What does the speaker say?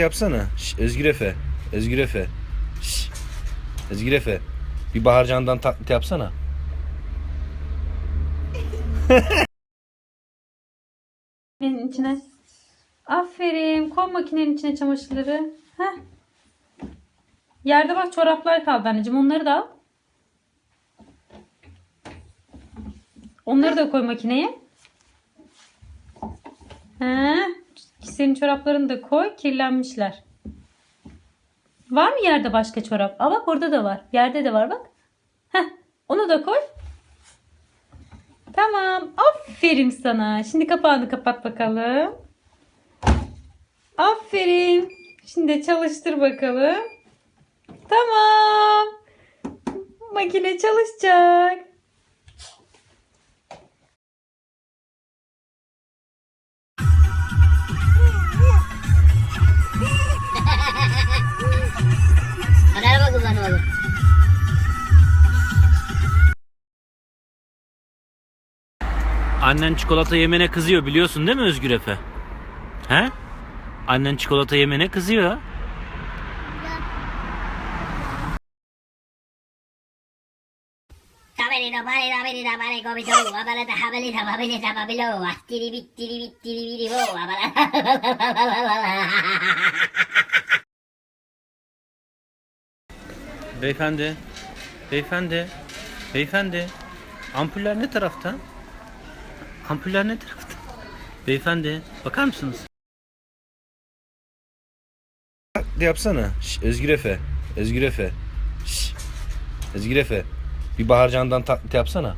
de yapsana. Şş, Özgür Efe. Özgür Efe. Şş. Özgür Efe. Bir Baharcan'dan taklit yapsana. Makinenin içine. Aferin. Koy makinenin içine çamaşırları. Heh. Yerde bak çoraplar kaldı anneciğim. Onları da al. Onları da koy makineye. Heh. Senin çoraplarını da koy. Kirlenmişler. Var mı yerde başka çorap? Aa bak orada da var. Yerde de var bak. Heh. Onu da koy. Tamam. Aferin sana. Şimdi kapağını kapat bakalım. Aferin. Şimdi çalıştır bakalım. Tamam. Makine çalışacak. Annen çikolata yemene kızıyor biliyorsun değil mi Özgür Efe? He? Annen çikolata yemene kızıyor. Beyefendi. Beyefendi. Beyefendi. Ampuller ne tarafta? Ampuller ne tarafta? Beyefendi. Bakar mısınız? Yapsana. Şş, Özgür Efe. Özgür Efe. Şş. Özgür Efe. Bir Baharcan'dan taklit yapsana.